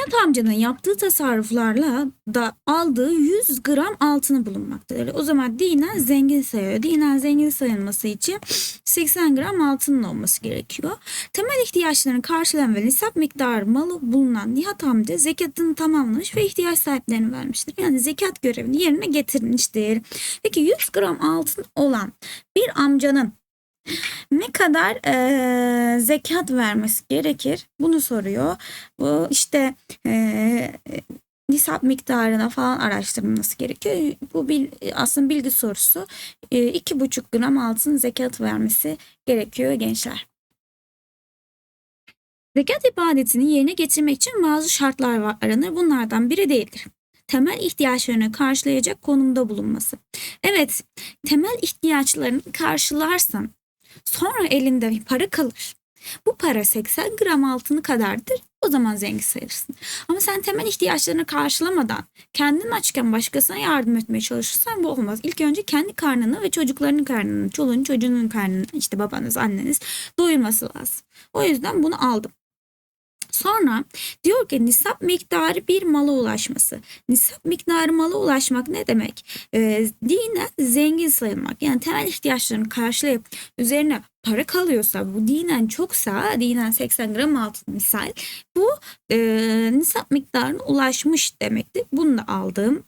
Nihat amcanın yaptığı tasarruflarla da aldığı 100 gram altını bulunmaktadır. O zaman dinen zengin sayıyor. Dinen zengin sayılması için 80 gram altının olması gerekiyor. Temel ihtiyaçlarını karşılayan ve nisap miktarı malı bulunan Nihat amca zekatını tamamlamış ve ihtiyaç sahiplerine vermiştir. Yani zekat görevini yerine getirmiştir. Peki 100 gram altın olan bir amcanın ne kadar eee, zekat vermesi gerekir? Bunu soruyor. Bu işte eee, nisap miktarına falan araştırılması gerekiyor. Bu bir aslında bilgi sorusu. Eee, iki buçuk gram altın zekat vermesi gerekiyor gençler. Zekat ibadetini yerine getirmek için bazı şartlar var, aranır. Bunlardan biri değildir. Temel ihtiyaçlarını karşılayacak konumda bulunması. Evet, temel ihtiyaçlarını karşılarsan Sonra elinde bir para kalır. Bu para 80 gram altını kadardır. O zaman zengin sayılırsın. Ama sen temel ihtiyaçlarını karşılamadan kendin açken başkasına yardım etmeye çalışırsan bu olmaz. İlk önce kendi karnını ve çocuklarının karnını, çoluğun çocuğunun karnını, işte babanız, anneniz doyurması lazım. O yüzden bunu aldım. Sonra diyor ki nisap miktarı bir mala ulaşması. Nisap miktarı mala ulaşmak ne demek? Ee, dinen zengin sayılmak. Yani temel ihtiyaçlarını karşılayıp üzerine para kalıyorsa bu dinen çoksa dinen 80 gram altın misal bu e, nisap miktarına ulaşmış demektir. Bunu da aldım.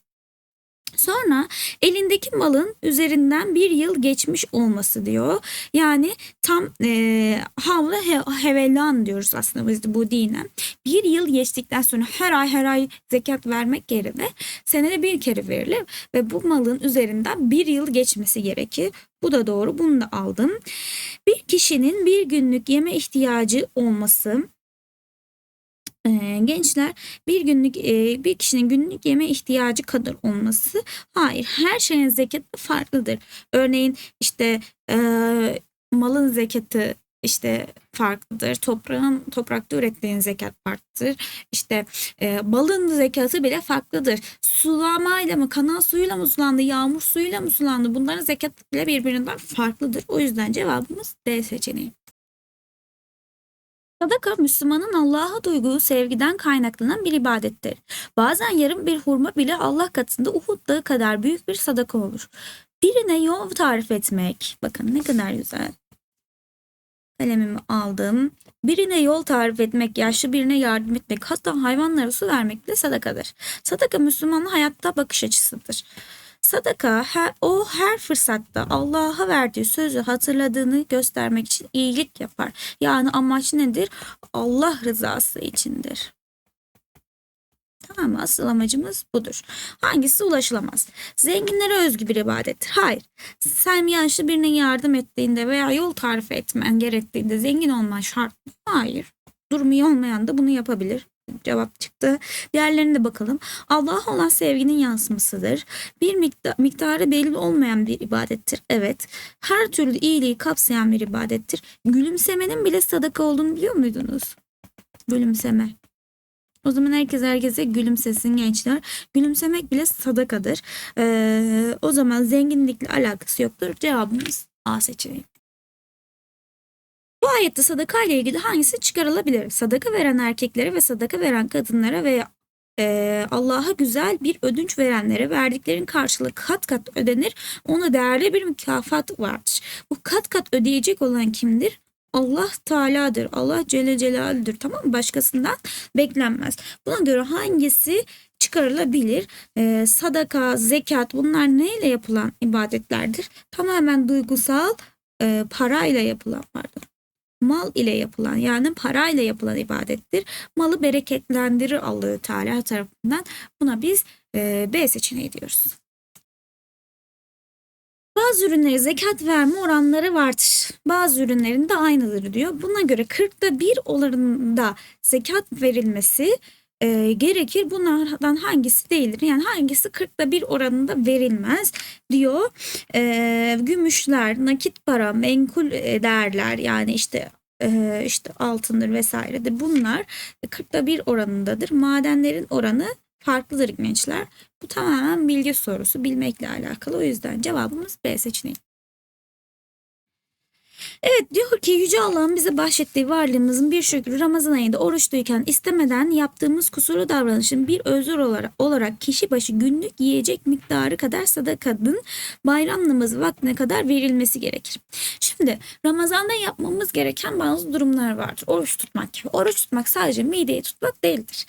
Sonra elindeki malın üzerinden bir yıl geçmiş olması diyor. Yani tam e, havla he, hevelan diyoruz aslında biz bu dinen. Bir yıl geçtikten sonra her ay her ay zekat vermek yerine senede bir kere verilir ve bu malın üzerinden bir yıl geçmesi gerekir. Bu da doğru bunu da aldım. Bir kişinin bir günlük yeme ihtiyacı olması gençler bir günlük bir kişinin günlük yeme ihtiyacı kadar olması hayır her şeyin zekatı farklıdır. Örneğin işte malın zekatı işte farklıdır. Toprağın toprakta ürettiğin zekat farklıdır. İşte e, balın zekatı bile farklıdır. Sulamayla mı, kanal suyuyla mı sulandı, yağmur suyuyla mı sulandı? Bunların zekatı bile birbirinden farklıdır. O yüzden cevabımız D seçeneği. Sadaka Müslümanın Allah'a duyduğu sevgiden kaynaklanan bir ibadettir. Bazen yarım bir hurma bile Allah katında Uhud dağı kadar büyük bir sadaka olur. Birine yol tarif etmek. Bakın ne kadar güzel. Kalemimi aldım. Birine yol tarif etmek, yaşlı birine yardım etmek, hatta hayvanlara su vermek de sadakadır. Sadaka Müslümanın hayatta bakış açısıdır. Sadaka her, o her fırsatta Allah'a verdiği sözü hatırladığını göstermek için iyilik yapar. Yani amaç nedir? Allah rızası içindir. Tamam mı? Asıl amacımız budur. Hangisi ulaşılamaz? Zenginlere özgü bir ibadettir. Hayır. Sen yaşlı birine yardım ettiğinde veya yol tarif etmen gerektiğinde zengin olman şart mı? Hayır. Durumu iyi olmayan da bunu yapabilir cevap çıktı. Diğerlerine de bakalım. Allah'a olan sevginin yansımasıdır. Bir miktar, miktarı belli olmayan bir ibadettir. Evet. Her türlü iyiliği kapsayan bir ibadettir. Gülümsemenin bile sadaka olduğunu biliyor muydunuz? Gülümseme. O zaman herkes herkese gülümsesin gençler. Gülümsemek bile sadakadır. Ee, o zaman zenginlikle alakası yoktur. Cevabımız A seçeneği. Bu ayette sadaka ile ilgili hangisi çıkarılabilir? Sadaka veren erkeklere ve sadaka veren kadınlara ve e, Allah'a güzel bir ödünç verenlere verdiklerin karşılığı kat kat ödenir. Ona değerli bir mükafat vardır. Bu kat kat ödeyecek olan kimdir? Allah Teala'dır. Allah Celle Celaluhu'dur. Tamam mı? Başkasından beklenmez. Buna göre hangisi çıkarılabilir? Ee, sadaka, zekat bunlar neyle yapılan ibadetlerdir? Tamamen duygusal e, parayla yapılan pardon mal ile yapılan yani parayla yapılan ibadettir. Malı bereketlendirir Allahü Teala tarafından. Buna biz e, B seçeneği diyoruz. Bazı ürünlere zekat verme oranları vardır. Bazı ürünlerin de aynıdır diyor. Buna göre 40'ta 1 oranında zekat verilmesi e, gerekir. Bunlardan hangisi değildir? Yani hangisi 40'ta 1 oranında verilmez diyor. E, gümüşler, nakit para, menkul değerler yani işte e, işte altındır vesairedir. Bunlar 40'ta 1 oranındadır. Madenlerin oranı farklıdır gençler. Bu tamamen bilgi sorusu, bilmekle alakalı. O yüzden cevabımız B seçeneği. Evet diyor ki Yüce Allah'ın bize bahşettiği varlığımızın bir şükrü Ramazan ayında oruçluyken istemeden yaptığımız kusuru davranışın bir özür olarak, olarak kişi başı günlük yiyecek miktarı kadar sadakanın bayram namazı vaktine kadar verilmesi gerekir. Şimdi Ramazan'da yapmamız gereken bazı durumlar vardır. Oruç tutmak. Oruç tutmak sadece mideyi tutmak değildir.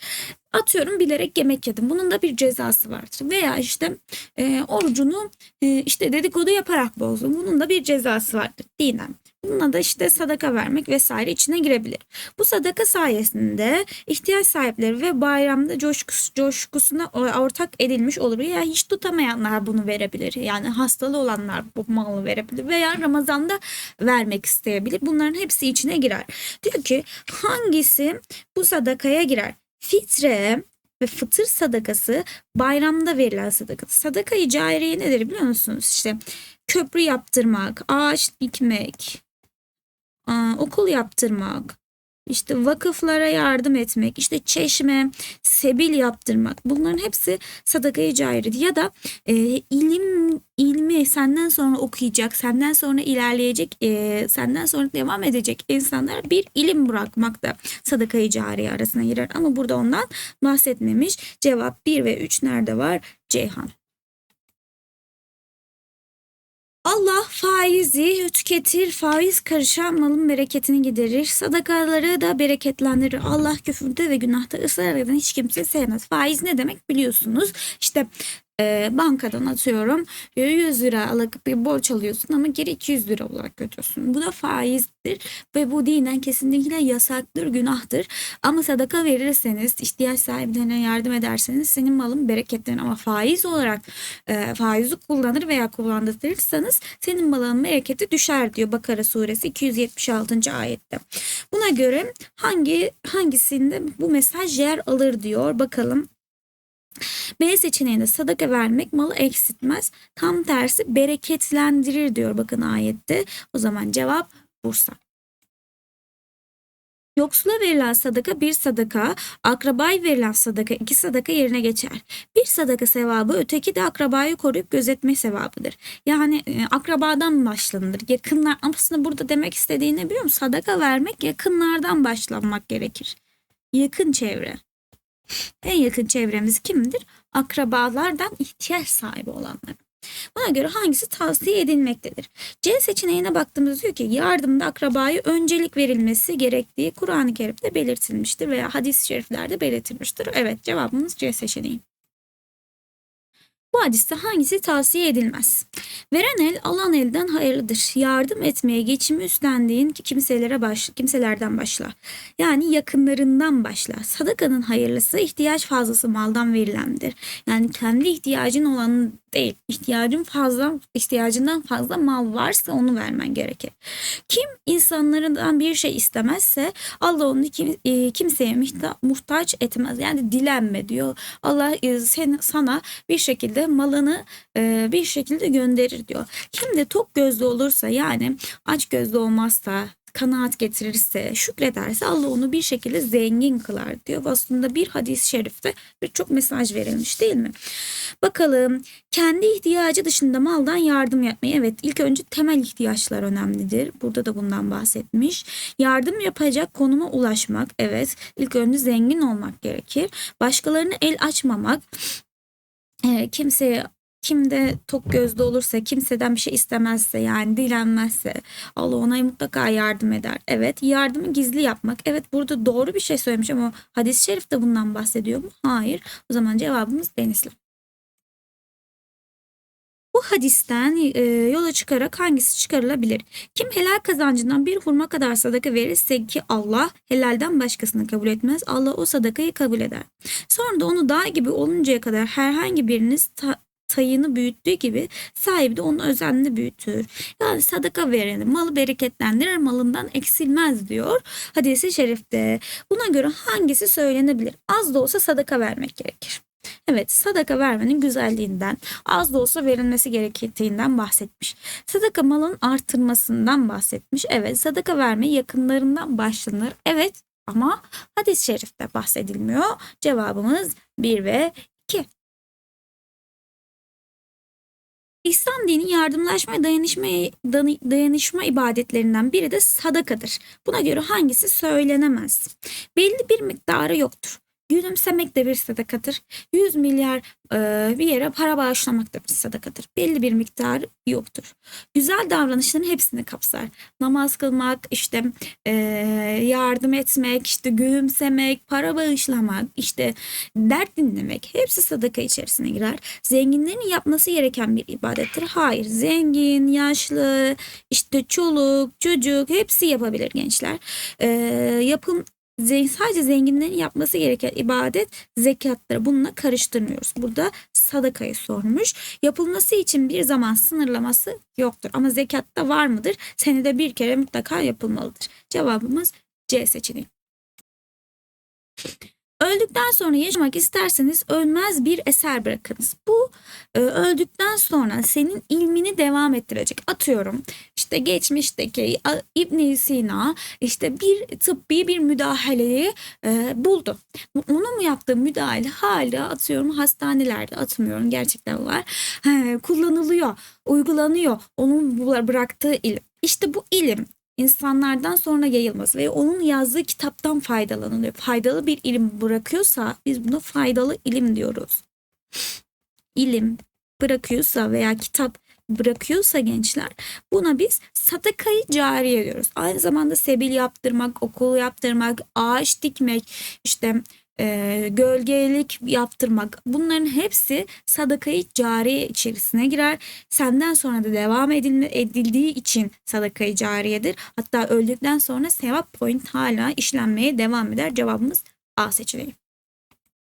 Atıyorum bilerek yemek yedim. Bunun da bir cezası vardır. Veya işte e, orucunu e, işte dedikodu yaparak bozdum. Bunun da bir cezası vardır dinen. Bununla da işte sadaka vermek vesaire içine girebilir. Bu sadaka sayesinde ihtiyaç sahipleri ve bayramda coşkus, coşkusuna ortak edilmiş olur. Ya hiç tutamayanlar bunu verebilir. Yani hastalı olanlar bu malı verebilir veya Ramazan'da vermek isteyebilir. Bunların hepsi içine girer. Diyor ki hangisi bu sadakaya girer? Fitre ve fıtır sadakası bayramda verilen sadaka. Sadaka-i cariye nedir biliyor musunuz? İşte köprü yaptırmak, ağaç dikmek, okul yaptırmak, işte vakıflara yardım etmek, işte çeşme, sebil yaptırmak. Bunların hepsi sadakayı caridir. Ya da e, ilim ilmi senden sonra okuyacak, senden sonra ilerleyecek, e, senden sonra devam edecek insanlar bir ilim bırakmak da sadakayı cariye arasına girer. Ama burada ondan bahsetmemiş. Cevap 1 ve 3 nerede var? Ceyhan. Allah faizi tüketir, faiz karışan malın bereketini giderir. Sadakaları da bereketlendirir. Allah küfürde ve günahta ısrar eden hiç kimse sevmez. Faiz ne demek biliyorsunuz. İşte e, bankadan atıyorum 100 lira alıp bir borç alıyorsun ama geri 200 lira olarak götürüyorsun. Bu da faizdir ve bu dinen kesinlikle yasaktır, günahtır. Ama sadaka verirseniz, ihtiyaç sahiplerine yardım ederseniz senin malın bereketlenir. Ama faiz olarak e, faizi kullanır veya kullandırırsanız senin malın bereketi düşer diyor Bakara suresi 276. ayette. Buna göre hangi hangisinde bu mesaj yer alır diyor. Bakalım B seçeneğinde sadaka vermek malı eksiltmez. Tam tersi bereketlendirir diyor bakın ayette. O zaman cevap Bursa. Yoksula verilen sadaka bir sadaka, akrabaya verilen sadaka iki sadaka yerine geçer. Bir sadaka sevabı öteki de akrabayı koruyup gözetme sevabıdır. Yani e, akrabadan başlanılır. Yakınlar aslında burada demek istediğini biliyor musun? Sadaka vermek yakınlardan başlanmak gerekir. Yakın çevre. En yakın çevremiz kimdir? Akrabalardan ihtiyaç sahibi olanlar. Buna göre hangisi tavsiye edilmektedir? C seçeneğine baktığımızda diyor ki yardımda akrabaya öncelik verilmesi gerektiği Kur'an-ı Kerim'de belirtilmiştir veya hadis-i şeriflerde belirtilmiştir. Evet cevabımız C seçeneği. Bu hadiste hangisi tavsiye edilmez? Veren el alan elden hayırlıdır. Yardım etmeye geçimi üstlendiğin kimselere baş, kimselerden başla. Yani yakınlarından başla. Sadakanın hayırlısı ihtiyaç fazlası maldan verilendir. Yani kendi ihtiyacın olanı değil. İhtiyacın fazla, ihtiyacından fazla mal varsa onu vermen gerekir. Kim insanlardan bir şey istemezse Allah onu kim, e, kimseye muhta, muhtaç etmez. Yani dilenme diyor. Allah e, sen, sana bir şekilde malını e, bir şekilde gönderir diyor. Kim de tok gözlü olursa yani aç gözlü olmazsa kanaat getirirse, şükrederse Allah onu bir şekilde zengin kılar diyor. Aslında bir hadis-i şerifte birçok mesaj verilmiş değil mi? Bakalım kendi ihtiyacı dışında maldan yardım yapmayı. Evet ilk önce temel ihtiyaçlar önemlidir. Burada da bundan bahsetmiş. Yardım yapacak konuma ulaşmak. Evet ilk önce zengin olmak gerekir. Başkalarını el açmamak. E, kimseye kimde tok gözlü olursa, kimseden bir şey istemezse yani dilenmezse Allah ona mutlaka yardım eder. Evet yardımı gizli yapmak. Evet burada doğru bir şey söylemiş ama hadis-i şerif de bundan bahsediyor mu? Hayır. O zaman cevabımız Denizli. Bu hadisten e, yola çıkarak hangisi çıkarılabilir? Kim helal kazancından bir hurma kadar sadaka verirse ki Allah helalden başkasını kabul etmez. Allah o sadakayı kabul eder. Sonra da onu dağ gibi oluncaya kadar herhangi biriniz ta, tayını büyüttüğü gibi sahibi de onu özenli büyütür. Yani sadaka vereni malı bereketlendirir malından eksilmez diyor hadisi şerifte. Buna göre hangisi söylenebilir? Az da olsa sadaka vermek gerekir. Evet sadaka vermenin güzelliğinden az da olsa verilmesi gerektiğinden bahsetmiş. Sadaka malın artırmasından bahsetmiş. Evet sadaka verme yakınlarından başlanır. Evet ama hadis-i şerifte bahsedilmiyor. Cevabımız 1 ve 2. İslam dini yardımlaşma dayanışma, dayanışma ibadetlerinden biri de sadakadır. Buna göre hangisi söylenemez? Belli bir miktarı yoktur. Gülümsemek de bir sadakadır. 100 milyar e, bir yere para bağışlamak da bir sadakadır. Belli bir miktarı yoktur. Güzel davranışların hepsini kapsar. Namaz kılmak, işte e, yardım etmek, işte gülümsemek, para bağışlamak, işte dert dinlemek hepsi sadaka içerisine girer. Zenginlerin yapması gereken bir ibadettir. Hayır, zengin, yaşlı, işte çoluk, çocuk hepsi yapabilir gençler. E, yapım Sadece zenginlerin yapması gereken ibadet zekattır. Bununla karıştırmıyoruz. Burada sadakayı sormuş. Yapılması için bir zaman sınırlaması yoktur. Ama zekatta var mıdır? Senede bir kere mutlaka yapılmalıdır. Cevabımız C seçeneği. Öldükten sonra yaşamak isterseniz ölmez bir eser bırakınız. Bu e, öldükten sonra senin ilmini devam ettirecek. Atıyorum işte geçmişteki İbn Sina işte bir tıbbi bir müdahaleyi e, buldu. Onun mu yaptığı müdahale hala atıyorum hastanelerde atmıyorum gerçekten var. He, kullanılıyor, uygulanıyor. Onun bıraktığı ilim. İşte bu ilim insanlardan sonra yayılması ve onun yazdığı kitaptan faydalanılıyor. Faydalı bir ilim bırakıyorsa biz buna faydalı ilim diyoruz. İlim bırakıyorsa veya kitap bırakıyorsa gençler buna biz sadakayı cariye diyoruz. Aynı zamanda sebil yaptırmak, okul yaptırmak, ağaç dikmek, işte e, gölgelik yaptırmak bunların hepsi sadakayı cariye içerisine girer. Senden sonra da devam edilme, edildiği için sadakayı cariyedir. Hatta öldükten sonra sevap point hala işlenmeye devam eder. Cevabımız A seçeneği.